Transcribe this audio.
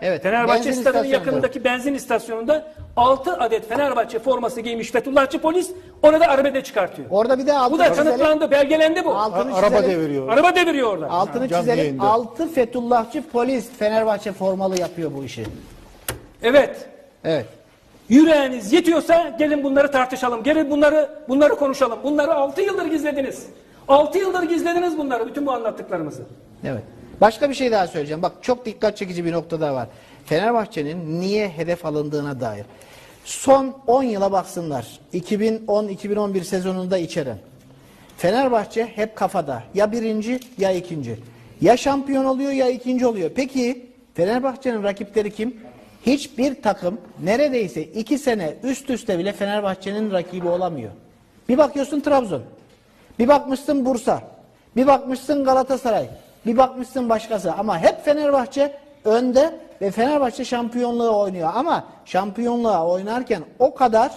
Evet, Fenerbahçe benzin stadının istasyonunda. yakınındaki benzin istasyonunda 6 adet Fenerbahçe forması giymiş Fethullahçı polis orada arbede çıkartıyor. Orada bir de altını Bu da çizelim. kanıtlandı, belgelendi bu. Altını Araba çizelim. deviriyor. Araba deviriyor orada. Altını Canlı çizelim. yayında. 6 Fethullahçı polis Fenerbahçe formalı yapıyor bu işi. Evet. Evet. Yüreğiniz yetiyorsa gelin bunları tartışalım. Gelin bunları bunları konuşalım. Bunları 6 yıldır gizlediniz. 6 yıldır gizlediniz bunları bütün bu anlattıklarımızı. Evet. Başka bir şey daha söyleyeceğim. Bak çok dikkat çekici bir nokta daha var. Fenerbahçe'nin niye hedef alındığına dair. Son 10 yıla baksınlar. 2010-2011 sezonunda içeren. Fenerbahçe hep kafada. Ya birinci ya ikinci. Ya şampiyon oluyor ya ikinci oluyor. Peki Fenerbahçe'nin rakipleri kim? Hiçbir takım neredeyse iki sene üst üste bile Fenerbahçe'nin rakibi olamıyor. Bir bakıyorsun Trabzon. Bir bakmışsın Bursa. Bir bakmışsın Galatasaray. Bir bakmışsın başkası. Ama hep Fenerbahçe önde ve Fenerbahçe şampiyonluğa oynuyor. Ama şampiyonluğa oynarken o kadar